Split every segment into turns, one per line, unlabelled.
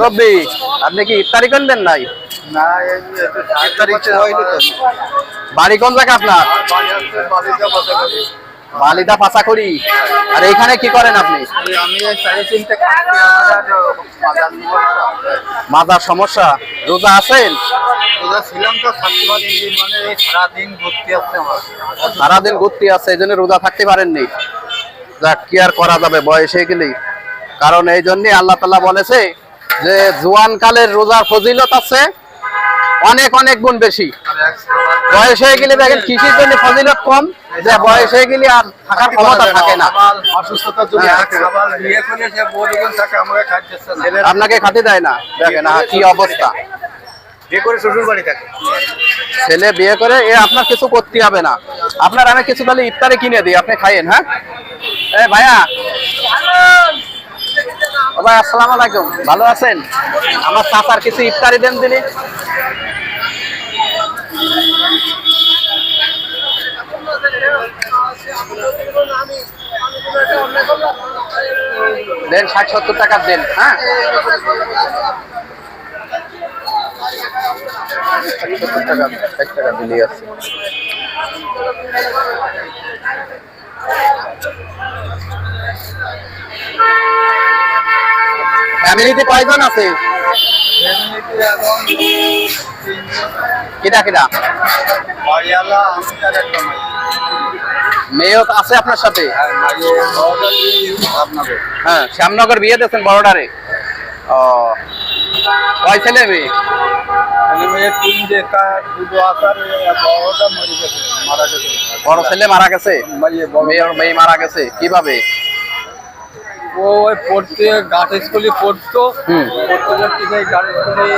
রব্বি আপনি কি ইফতারি করবেন নাই? বাড়ি কোন জায়গা আপনার?
বালিদা বসে করি
আর এখানে কি করেন আপনি? মাথার সমস্যা। রোজা আছেন?
মানে সারাদিন ঘুরতে
আছে এই জন্য রোজা থাকতে পারেননি। যাক কি আর করা যাবে বয়স হয়ে গেলেই। কারণ এই জন্যই আল্লাহ তাল্লাহ বলেছে যে জোয়ান কালের রোজার ফজিলত আছে অনেক অনেক গুণ বেশি। বয়স হয়ে গেলে দেখেন কৃষির জন্য ফজিলত কম যে বয়স হয়ে গেলে আর থাকার ক্ষমতা থাকে না। হ্যাঁ। আপনাকে খাতে দেয় না। দেখেন কি অবস্থা।
শ্বশুর বাড়ি থাকে।
ছেলে বিয়ে করে, এ আপনার কিছু করতে হবে না। আপনার আমি কিছু তাহলে ইফতারে কিনে দিই, আপনি খাইয়েন হ্যাঁ? এ ভাইয়া। ভাই, আসসালামু আলাইকুম। ভালো আছেন? আমার চাচার কিছু ইফতারি দেন দিনি দেন ষাট সত্তর টাকা দেন হ্যাঁ? সত্তর টাকা ষাট টাকা দিলেই আছে। ফ্যামিলিতে কয়জন আছে? কিটা কিটা মেয়েও আছে আপনার সাথে?
দিন
হ্যাঁ শ্যামনগর বিয়ে দিয়েছেন বড়ডারে। ও কয় ছেলে মেয়ে? বড় ছেলে মারা গেছে? মেয়ে মারা গেছে কীভাবে?
ও ওই পড়তে স্কুলে পড়তো। পড়তে যাচ্ছে স্কুলে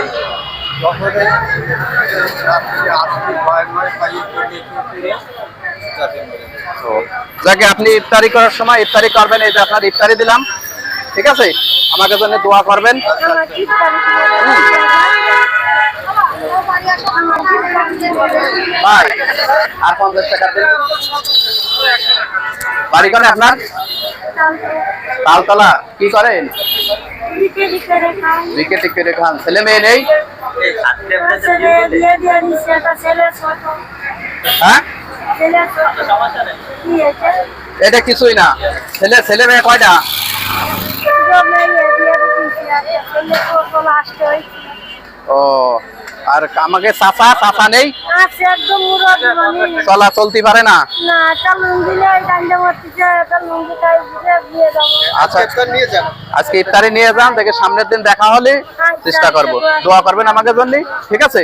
যাকে আপনি ইফতারি করার সময় ইফতারি করবেন এই যে আপনার ইফতারি দিলাম ঠিক আছে? আমাকে জন্য দোয়া করবেন। আর পঞ্চাশ টাকা দিন। বাড়ি করে আপনার? তালতলা। কি করেন? খান। নেই? হ্যাঁ? এটা কিছুই না। ছেলে ছেলে মেয়ে কয়টা? ও আর আমাকে চাচা চাচা নেই?
মানে।
চলা চলতে পারে না? আচ্ছা
নিয়ে যান।
আজকে ইফতারি নিয়ে যান দেখে সামনের দিন দেখা হলে চেষ্টা করব। দোয়া করবেন আমাকে জন্য ঠিক আছে?